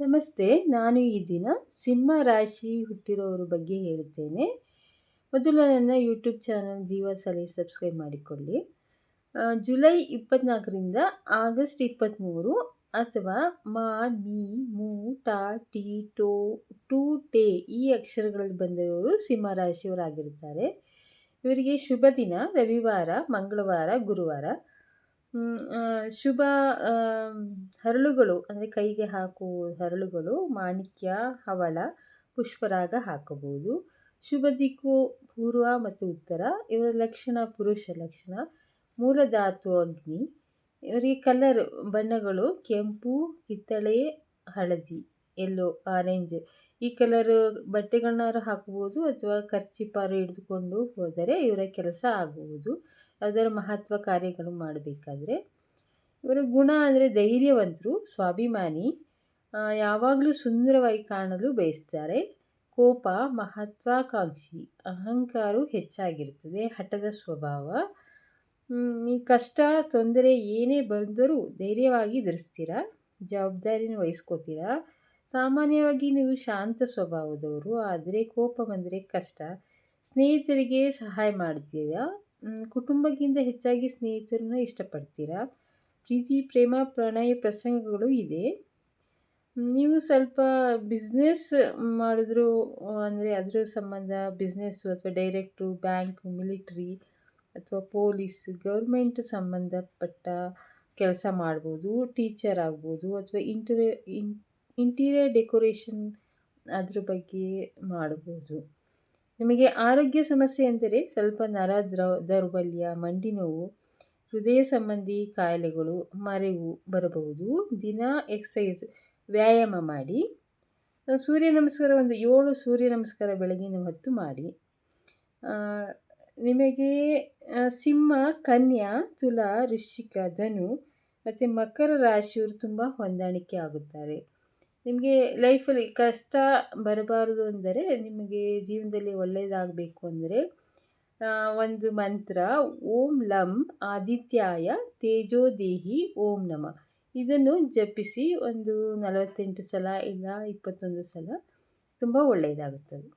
ನಮಸ್ತೆ, ನಾನು ಈ ದಿನ ಸಿಂಹ ರಾಶಿ ಹುಟ್ಟಿರೋರ ಬಗ್ಗೆ ಹೇಳ್ತೇನೆ ಮೊದಲು ನನ್ನ ಯೂಟ್ಯೂಬ್ ಚಾನಲ್ ಜೀವ ಸಲಹೆ ಸಬ್ಸ್ಕ್ರೈಬ್ ಮಾಡಿಕೊಳ್ಳಿ. ಜುಲೈ ಇಪ್ಪತ್ನಾಲ್ಕರಿಂದ ಆಗಸ್ಟ್ ಇಪ್ಪತ್ತ್ಮೂರು ಅಥವಾ ಮಾ, ಮಿ, ಮೂ ಟಾ ಟಿ, ಟೋ, ಟೂ, ಟೇ ಈ ಅಕ್ಷರಗಳಲ್ಲಿ ಬಂದಿರೋರು ಸಿಂಹ ರಾಶಿಯವರಾಗಿರುತ್ತಾರೆ. ಇವರಿಗೆ ಶುಭ ದಿನ, ರವಿವಾರ, ಮಂಗಳವಾರ, ಗುರುವಾರ. ಶುಭ ಹರಳುಗಳು, ಅಂದರೆ ಕೈಗೆ ಹಾಕುವ ಹರಳುಗಳು, ಮಾಣಿಕ್ಯ, ಹವಳ, ಪುಷ್ಪರಾಗ ಹಾಕಬಹುದು. ಶುಭ, ದಿಕ್ಕು, ಪೂರ್ವ ಮತ್ತು ಉತ್ತರ, ಇವರ ಲಕ್ಷಣ, ಪುರುಷ ಲಕ್ಷಣ. ಮೂಲಧಾತು ಅಗ್ನಿ. ಇವರಿಗೆ ಕಲರ್ ಬಣ್ಣಗಳು, ಕೆಂಪು, ಕಿತ್ತಳೆ, ಹಳದಿ ಎಲ್ಲೋ ಆರೆಂಜ್ ಈ ಕಲರ್ ಬಟ್ಟೆಗಳನ್ನಾರು ಹಾಕಬಹುದು ಅಥವಾ ಖರ್ಚಿಪಾರು ಹಿಡಿದುಕೊಂಡು ಹೋದರೆ ಇವರ ಕೆಲಸ ಆಗುವುದು. ಅದರ ಮಹತ್ವ ಕಾರ್ಯಗಳು ಮಾಡಬೇಕಾದ್ರೆ, ಇವರ ಗುಣ ಅಂದರೆ ಧೈರ್ಯವಂತರು, ಸ್ವಾಭಿಮಾನಿ ಯಾವಾಗಲೂ ಸುಂದರವಾಗಿ ಕಾಣಲು ಬಯಸ್ತಾರೆ. ಕೋಪ, ಮಹತ್ವಾಕಾಂಕ್ಷಿ ಅಹಂಕಾರ ಹೆಚ್ಚಾಗಿರುತ್ತದೆ, ಹಠದ ಸ್ವಭಾವ. ಈ ಕಷ್ಟ, ತೊಂದರೆ ಏನೇ ಬಂದರೂ ಧೈರ್ಯವಾಗಿ ಧರಿಸ್ತೀರ ಜವಾಬ್ದಾರಿನ ವಹಿಸ್ಕೋತೀರ? ಸಾಮಾನ್ಯವಾಗಿ ನೀವು ಶಾಂತ ಸ್ವಭಾವದವರು, ಆದರೆ ಕೋಪ ಬಂದರೆ ಕಷ್ಟ. ಸ್ನೇಹಿತರಿಗೆ ಸಹಾಯ ಮಾಡ್ತೀರಾ? ಕುಟುಂಬಕ್ಕಿಂತ ಹೆಚ್ಚಾಗಿ ಸ್ನೇಹಿತರನ್ನ ಇಷ್ಟಪಡ್ತೀರಾ? ಪ್ರೀತಿ, ಪ್ರೇಮ, ಪ್ರಣಯ ಪ್ರಸಂಗಗಳು ಇದೆ. ನೀವು ಸ್ವಲ್ಪ ಬಿಸ್ನೆಸ್ ಮಾಡಿದ್ರು, ಅಂದರೆ ಅದರ ಸಂಬಂಧ ಬಿಸ್ನೆಸ್ಸು ಅಥವಾ ಡೈರೆಕ್ಟ್ರು ಬ್ಯಾಂಕು ಮಿಲಿಟ್ರಿ ಅಥವಾ ಪೊಲೀಸ್ ಗೌರ್ಮೆಂಟ್ ಸಂಬಂಧಪಟ್ಟ ಕೆಲಸ ಮಾಡ್ಬೋದು ಟೀಚರ್ ಆಗ್ಬೋದು ಅಥವಾ ಇಂಟೀರಿಯರ್ ಇಂಟೀರಿಯರ್ ಡೆಕೋರೇಷನ್ ಅದ್ರ ಬಗ್ಗೆ ಮಾಡ್ಬೋದು. ನಿಮಗೆ ಆರೋಗ್ಯ ಸಮಸ್ಯೆ ಎಂದರೆ ಸ್ವಲ್ಪ ನರ ದ್ರೌ ದೌರ್ಬಲ್ಯ, ಮಂಡಿ ನೋವು, ಹೃದಯ ಸಂಬಂಧಿ ಕಾಯಿಲೆಗಳು, ಮರೆವು ಬರಬಹುದು. ದಿನ ಎಕ್ಸಸೈಸ್ ವ್ಯಾಯಾಮ ಮಾಡಿ. ಸೂರ್ಯ ನಮಸ್ಕಾರ ಒಂದು ಏಳು ಸೂರ್ಯ ನಮಸ್ಕಾರ ಬೆಳಗಿನ ಹೊತ್ತು ಮಾಡಿ. ನಿಮಗೆ ಸಿಂಹ, ಕನ್ಯಾ, ತುಲಾ ವೃಶ್ಚಿಕ ಧನು ಮತ್ತು ಮಕರ ರಾಶಿಯವರು ತುಂಬ ಹೊಂದಾಣಿಕೆ ಆಗುತ್ತಾರೆ. ನಿಮಗೆ ಲೈಫಲ್ಲಿ ಕಷ್ಟ ಬರಬಾರದು ಅಂದರೆ ನಿಮಗೆ ಜೀವನದಲ್ಲಿ ಒಳ್ಳೆಯದಾಗಬೇಕು ಅಂದರೆ ಒಂದು ಮಂತ್ರ, ಓಂ ಲಂ ಆದಿತ್ಯಾಯ ತೇಜೋದೇಹಿ ಓಂ ನಮ. ಇದನ್ನು ಜಪಿಸಿ ಒಂದು ನಲವತ್ತೆಂಟು ಸಲ ಇಲ್ಲ ಇಪ್ಪತ್ತೊಂದು ಸಲ ತುಂಬ ಒಳ್ಳೆಯದಾಗುತ್ತದೆ.